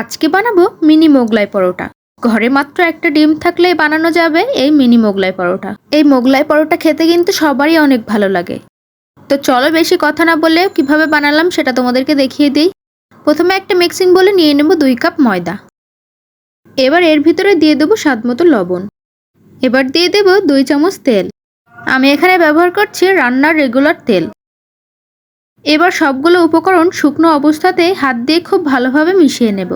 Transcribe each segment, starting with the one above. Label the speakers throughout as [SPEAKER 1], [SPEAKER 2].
[SPEAKER 1] আজকে বানাবো মিনি মোগলাই পরোটা। ঘরে মাত্র একটা ডিম থাকলেই বানানো যাবে এই মিনি মোগলাই পরোটা। এই মোগলাই পরোটা খেতে কিন্তু সবারই অনেক ভালো লাগে। তো চলো বেশি কথা না বলে কীভাবে বানালাম সেটা তোমাদেরকে দেখিয়ে দিই। প্রথমে একটা মিক্সিং বলে নিয়ে নেব দুই কাপ ময়দা। এবার এর ভিতরে দিয়ে দেবো স্বাদ মতো লবণ। এবার দিয়ে দেব দুই চামচ তেল। আমি এখানে ব্যবহার করছি রান্নার রেগুলার তেল। এবার সবগুলো উপকরণ শুকনো অবস্থাতে হাত দিয়ে খুব ভালোভাবে মিশিয়ে নেব।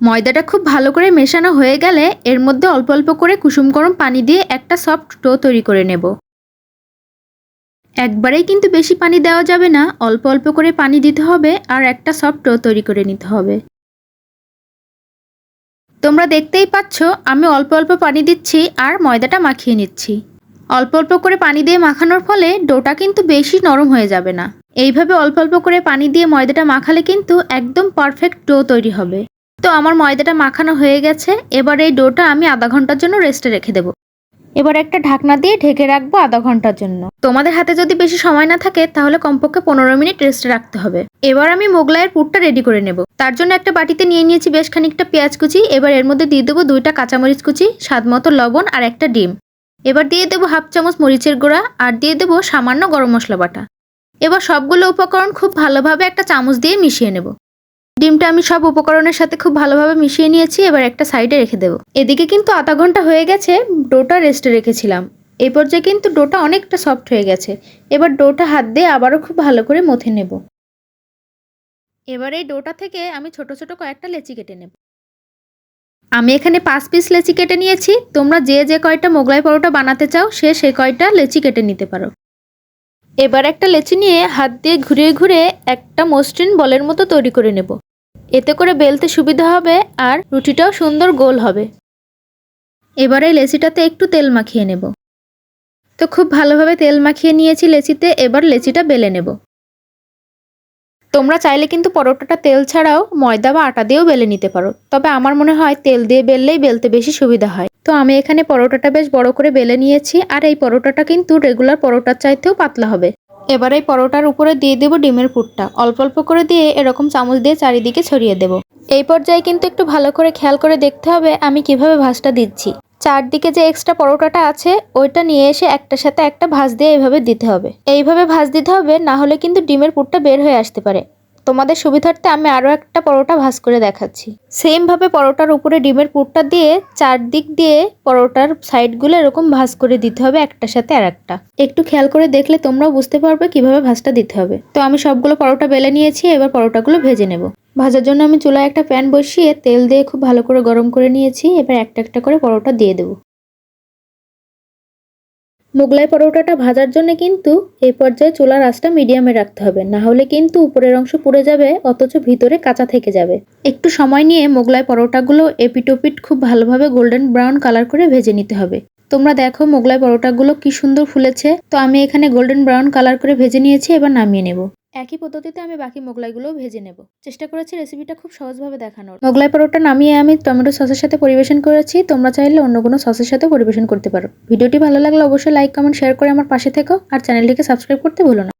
[SPEAKER 1] ময়দাটা খুব ভালো করে মেশানো হয়ে গেলে এর মধ্যে অল্প অল্প করে কুসুম গরম পানি দিয়ে একটা সফট ডো তৈরি করে নেব। একবারেই কিন্তু বেশি পানি দেওয়া যাবে না, অল্প অল্প করে পানি দিতে হবে আর একটা সফট ডো তৈরি করে নিতে হবে। তোমরা দেখতেই পাচ্ছ, আমি অল্প অল্প পানি দিচ্ছি আর ময়দাটা মাখিয়ে নিচ্ছি। অল্প অল্প করে পানি দিয়ে মাখানোর ফলে ডোটা কিন্তু বেশি নরম হয়ে যাবে না। এইভাবে অল্প অল্প করে পানি দিয়ে ময়দাটা মাখালে কিন্তু একদম পারফেক্ট ডো তৈরি হবে। তো আমার ময়দাটা মাখানো হয়ে গেছে, এবার এই ডোটা আমি আধা ঘণ্টার জন্য রেস্টে রেখে দেবো। এবার একটা ঢাকনা দিয়ে ঢেকে রাখব আধা ঘণ্টার জন্য। তোমাদের হাতে যদি বেশি সময় না থাকে, তাহলে কমপক্ষে পনেরো মিনিট রেস্টে রাখতে হবে। এবার আমি মোগলাইয়ের পুরটা রেডি করে নেব। তার জন্য একটা বাটিতে নিয়ে নিয়েছি বেশ খানিকটা পেঁয়াজ কুচি, এবার এর মধ্যে দিয়ে দেবো দুইটা কাঁচামরিচ কুচি স্বাদ মতো লবণ আর একটা ডিম। এবার দিয়ে দেবো হাফ চামচ মরিচের গুঁড়া আর দিয়ে দেবো সামান্য গরম মশলা বাটা। এবার সবগুলো উপকরণ খুব ভালোভাবে একটা চামচ দিয়ে মিশিয়ে নেব। ডিমটা আমি সব উপকরণের সাথে খুব ভালোভাবে মিশিয়ে নিয়েছি, এবার একটা সাইডে রেখে দেবো। এদিকে কিন্তু আধা ঘণ্টা হয়ে গেছে, ডোটা রেস্টে রেখেছিলাম। এই পর্যায়ে কিন্তু ডোটা অনেকটা সফট হয়ে গেছে। এবার ডোটা হাত দিয়ে আবারও খুব ভালো করে মথে নেব। এবার এই ডোটা থেকে আমি ছোট ছোট কয়েকটা লেচি কেটে নেব। আমি এখানে পাঁচ পিস লেচি কেটে নিয়েছি। তোমরা যে যে কয়টা মোগলাই পরোটা বানাতে চাও, সে সে কয়টা লেচি কেটে নিতে পারো। এবার একটা লেচি নিয়ে হাত দিয়ে ঘুরিয়ে ঘুরে একটা মসৃণ বলের মতো তৈরি করে নেব। এতে করে বেলতে সুবিধা হবে আর রুটিটাও সুন্দর গোল হবে। এবার এই লেচিটাতে একটু তেল মাখিয়ে নেব। তো খুব ভালোভাবে তেল মাখিয়ে নিয়েছি লেচিতে, এবার লেচিটা বেলে নেব। তোমরা চাইলে কিন্তু পরোটাটা তেল ছাড়াও ময়দা বা আটা দিয়েও বেলে নিতে পারো। তবে আমার মনে হয় তেল দিয়ে বেললেই বেলতে বেশি সুবিধা হয়। তো আমি এখানে পরোটাটা বেশ বড় করে বেলে নিয়েছি আর এই পরোটাটা কিন্তু রেগুলার পরোটার চাইতেও পাতলা হবে। এবার এই পরোটার উপরে দিয়ে দেবো ডিমের পুরটা। অল্প অল্প করে দিয়ে এরকম চামচ দিয়ে চারিদিকে ছড়িয়ে দেব। এই পর্যায়ে কিন্তু একটু ভালো করে খেয়াল করে দেখতে হবে আমি কীভাবে ভাঁজটা দিচ্ছি। চারদিকে যে এক্সট্রা পরোটাটা আছে, ওইটা নিয়ে এসে একটার সাথে একটা ভাঁজ দিয়ে এইভাবে দিতে হবে। এইভাবে ভাঁজ দিতে হবে, না হলে কিন্তু ডিমের পুরটা বের হয়ে আসতে পারে। তোমাদের সুবিধার্থে আমি আরও একটা পরোটা ভাঁজ করে দেখাচ্ছি। সেমভাবে পরোটার উপরে ডিমের পুরটা দিয়ে চারদিক দিয়ে পরোটার সাইডগুলো এরকম ভাঁজ করে দিতে হবে একটার সাথে আর একটা একটু খেয়াল করে দেখলে তোমরাও বুঝতে পারবে কীভাবে ভাঁজটা দিতে হবে। তো আমি সবগুলো পরোটা বেলে নিয়েছি, এবার পরোটাগুলো ভেজে নেব। ভাজার জন্য আমি চুলায় একটা প্যান বসিয়ে তেল দিয়ে খুব ভালো করে গরম করে নিয়েছি। এবার একটা একটা করে পরোটা দিয়ে দেবো। মোগলাই পরোটাটা ভাজার জন্য কিন্তু এই পর্যায়ে চুলার আঁচটা মিডিয়ামে রাখতে হবে। না হলে কিন্তু উপরের অংশ পুড়ে যাবে, অথচ ভিতরে কাঁচা থেকে যাবে। একটু সময় নিয়ে মোগলাই পরোটাগুলো এপিটোপিট খুব ভালোভাবে গোল্ডেন ব্রাউন কালার করে ভেজে নিতে হবে। তোমরা দেখো মোগলাই পরোটাগুলো কি সুন্দর ফুলেছে। তো আমি এখানে গোল্ডেন ব্রাউন কালার করে ভেজে নিয়েছি, এবার নামিয়ে নেব। একই পদ্ধতিতে আমি বাকি মোগলাইগুলোও ভেজে নেব। চেষ্টা করেছি রেসিপিটা খুব সহজভাবে দেখানোর। মোগলাই পরোটা নামিয়ে আমি টমেটো সসের সাথে পরিবেশন করেছি, তোমরা চাইলে অন্য কোনো সসের সাথে পরিবেশন করতে পারো। ভিডিওটি ভালো লাগলে অবশ্যই লাইক কমেন্ট শেয়ার করে আমার পাশে থেকো, আর চ্যানেলটিকে সাবস্ক্রাইব করতে ভুলো না।